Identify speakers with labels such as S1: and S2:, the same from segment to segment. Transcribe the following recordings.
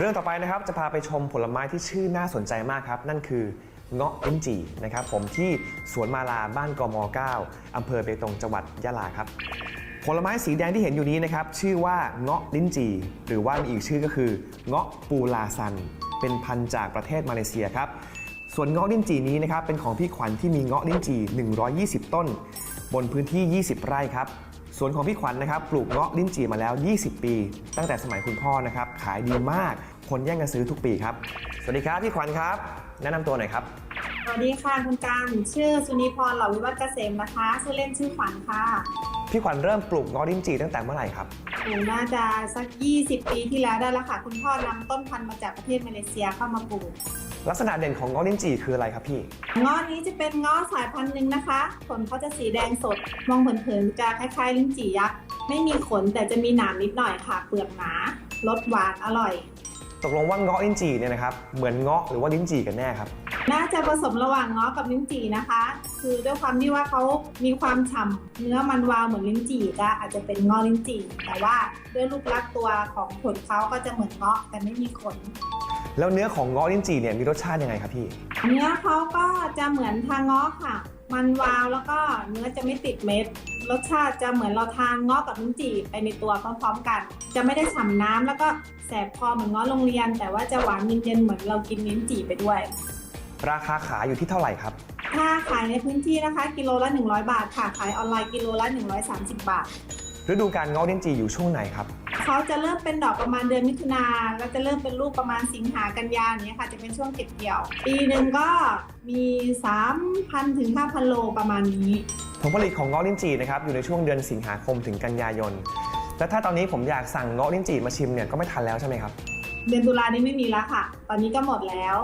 S1: เรื่องต่อไปนะครับจะพาไปชมผลไม้ที่ชื่อน่าสนใจมากครับ นั่นคือเงาะลิ้นจี่นะครับผมที่สวนมาลาบ้านกม 9อำเภอเบตงจังหวัดยะลาครับ ผลไม้สีแดงที่เห็นอยู่นี้นะครับชื่อว่าเงาะลิ้นจี่หรือว่ามีอีกชื่อก็คือเงาะปูลาซัน เป็นพันธุ์จากประเทศมาเลเซียครับส่วนเงาะลิ้นจี่นี้นะครับเป็นของพี่ขวัญที่มีเงาะลิ้นจี่120 ต้น บนพื้นที่ 20 ไร่ครับ สวนของพี่ขวัญนะครับปลูกเงาะลิ้นจี่มาแล้ว 20 ปี ตั้งแต่สมัยคุณพ่อนะครับขายดีมากคนแย่งกันซื้อทุกปีครับ สวัสดีครับพี่ขวัญครับ แนะนำตัวหน่อยครับ
S2: สวัสดีค่ะคุณการชื่อสุนีพรเหล่าวิวัฒน์เกษมนะคะชื่อเล่นชื่อขวัญค่ะ
S1: พี่ขวัญเริ่มปลูกเงาะลิ้นจี่ตั้งแต่เมื่อไหร่ครับ
S2: โอ้น่าจะสัก 20 ปีที่แล้วได้แล้วค่ะ คุณพ่อนำต้นพันธุ์มาจากประเทศมาเลเซียเข้ามาปลูก
S1: ลักษณะเด่นของเงาะลิ้นจี่คืออะไรครับพี่
S2: เงาะนี้จะเป็นเงาะสายพันธุ์หนึ่งนะคะ ขนเขาจะสีแดงสด มองเผินๆจะคล้ายๆ ลิ้นจี่ยักษ์ ไม่มีขนแต่จะมีหนามนิดหน่อยค่ะ เปลือกหนารสหวานอร่อย
S1: ตกลงว่าเงาะลิ้นจี่เนี่ยนะครับ เหมือนเงาะหรือว่าลิ้นจี่กันแน่ครับ
S2: น่าจะผสมระหว่างเงาะกับลิ้นจี่นะคะ คือด้วยความที่ว่าเขามีความฉ่ำเนื้อมันวาวเหมือนลิ้นจี่ก็อาจจะเป็นเงาะลิ้นจี่ แต่ว่าด้วยรูปลักษณ์ตัวของผลเขาก็จะเหมือนเงาะแต่ไม่มีขน
S1: แล้วเนื้อของเงาะลิ้นจี่เนี่ยมีรสชาติยังไงครับพี่
S2: เนื้อเขาก็จะเหมือนทางเงาะค่ะ มันวาวแล้วก็เนื้อจะไม่ติดเม็ด รสชาติจะเหมือนเราทานเงาะกับลิ้นจี่ไปในตัวพร้อมๆกัน จะไม่ได้ฉ่ำน้ำแล้วก็แสบคอเหมือนเงาะโรงเรียน แต่ว่าจะหวานเย็นๆเหมือนเรากินลิ้นจี่ไปด้วย
S1: ราคาขายอยู่ที่เท่าไหร่ครับ
S2: ถ้าขายในพื้นที่นะคะกิโลละ 100 บาทค่ะ ขายออนไลน์กิโลละ 130 บาท
S1: ฤดูการเงาะลิ้นจี่อยู่ช่วงไหนครับ
S2: เขาจะเริ่มเป็นดอกประมาณเดือนมิถุนาแล้วจะเริ่มเป็นลูกประมาณสิงหากันยาอย่างเนี้ยค่ะ จะเป็นช่วงเก็บเกี่ยว ปีหนึ่งก็มี 3,000ถึง5,000โลประมาณนี้
S1: ผลผลิตของเงาะลิ้นจี่นะครับอยู่ในช่วงเดือนสิงหาคมถึงกันยายน และถ้าตอนนี้ผมอยากสั่งเงาะลิ้นจี่มาชิมเนี่ยก็ไม่ทันแล้วใช่ไหมครับ
S2: เดือนตุลานี้ไม่มีแล้วค่ะ ตอนนี้ก็หมดแล้ว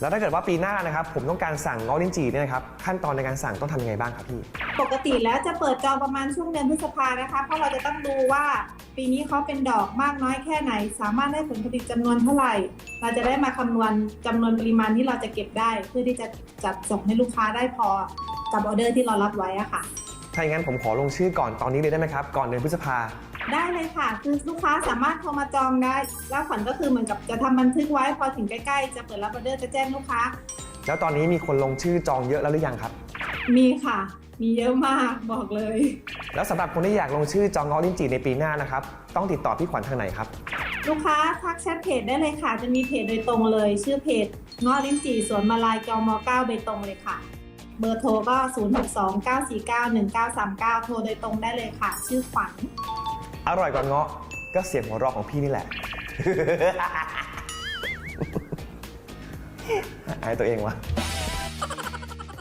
S1: แล้วถ้าเกิดว่าปีหน้านะครับผมต้องการสั่งเงาะลิ้นจี่เนี่ยนะครับขั้นตอนในการสั่งต้องทำยังไงบ้างครับพี่
S2: ปกติแล้วจะเปิดจองประมาณช่วงเดือนพฤษภานะคะ เพราะเราจะต้องดูว่า ปีนี้เขาเป็นดอกมากน้อยแค่ไหน สามารถได้ผลผลิตจำนวนเท่าไหร่ เราจะได้มาคำนวณจำนวนปริมาณที่เราจะเก็บได้ เพื่อที่จะจัดส่งให้ลูกค้าได้พอกับออเดอร์ที่เรารับไว้อะค่ะ
S1: ถ้าอย่างนั้นผมขอลงชื่อก่อนตอนนี้เลยได้ไหมครับ ก่อนเดือนพฤษภา
S2: ได้เลยค่ะ คือลูกค้าสามารถโทรมาจองได้ แล้วขวัญก็คือเหมือนกับจะทำบันทึกไว้พอถึงใกล้ๆ จะเปิดรับออเดอร์จะแจ้งลูกค้า
S1: แล้วตอนนี้มีคนลงชื่อจองเยอะแล้วหรือยังครับ
S2: มีค่ะ มีเยอะมากบอกเลย
S1: แล้วสำหรับคนที่อยากลงชื่อจองเงาะลิ้นจี่ในปีหน้านะครับ ต้องติดต่อพี่ขวัญทางไหนครับ
S2: ลูกค้าทักแชทเพจได้เลยค่ะ จะมีเพจโดยตรงเลย ชื่อเพจเงาะลิ้นจี่สวนมาลายกม9เบตงเลยค่ะ เบอร์โทรก็ 0629491939 โทรโดยตรงได้เลยค่ะ ชื่อขวัญ
S1: อร่อยกว่าเงาะก็เสียงหัวเราะของพี่นี่แหละ อายตัวเองวะ